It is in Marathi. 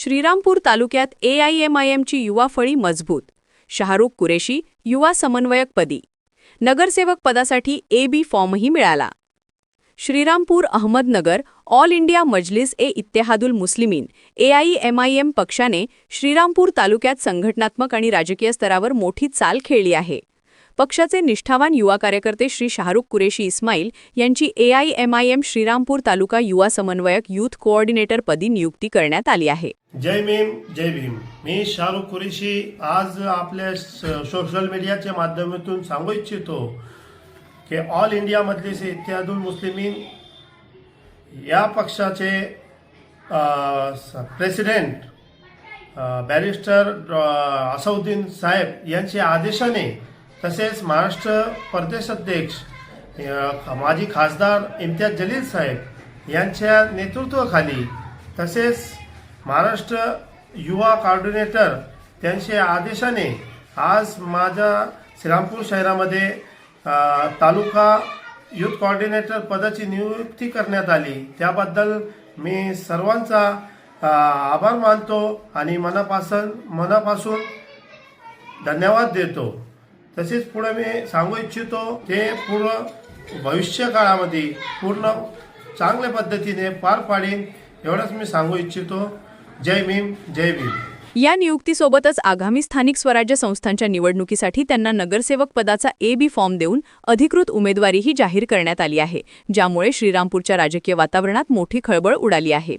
श्रीरामपूर तालुक्यात एआयएमआयएमची युवा फळी मजबूत. शाहरुख कुरेशी युवा समन्वयकपदी नगरसेवक पदासाठी ए बी फॉर्मही मिळाला. Shrirampur Ahmednagar all India Majlis e Ittehadul Muslimeen AIMIM पक्षाने श्रीरामपूर तालुक्यात संघटनात्मक आणि राजकीय स्तरावर मोठी चाल खेळली आहे. पक्षाचे निष्ठावान युवा कार्यकर्ते श्री शाहरुख कुरेशी इस्माईल यांची एआयएमआयएम श्रीरामपूर तालुका युवा समन्वयक युथ कोऑर्डिनेटर पदी नियुक्ती करण्यात आली आहे. जय भीम जय भीम. मी शाहरुख कुरेशी आज आपल्या सोशल मीडियाच्या माध्यमातून सांगू इच्छितो की ऑल इंडियामधले से इत्यादुल मुस्लिमीन या पक्षाचे प्रेसिडेंट बॅरिस्टर असौद्दीन साहेब यांच्या आदेशाने तसेच महाराष्ट्र प्रदेश अध्यक्ष माजी खासदार इम्तियाज जलील साहेब यांच्या नेतृत्वाखाली तसेच महाराष्ट्र युवा कॉर्डिनेटर त्यांच्या आदेशाने आज माझ्या श्रीरामपूर शहरामध्ये तालुका युथ कॉर्डिनेटर पदाची नियुक्ती करण्यात आली. त्याबद्दल मी सर्वांचा आभार मानतो आणि मनापासून मनापासून धन्यवाद देतो. तसेच पुढे मी सांगू इच्छितो ते पूर्ण भविष्य काळामध्ये पूर्ण चांगल्या पद्धतीने पार पाडीन एवढंच मी सांगू इच्छितो. जय भीम जय भीम. या नियुक्तीसोबतच आगामी स्थानिक स्वराज्य संस्थांच्या निवडणुकीसाठी त्यांना नगरसेवक पदाचा ए बी फॉर्म देऊन अधिकृत उमेदवारीही जाहीर करण्यात आली आहे ज्यामुळे श्रीरामपूरच्या राजकीय वातावरणात मोठी खळबळ उडाली आहे.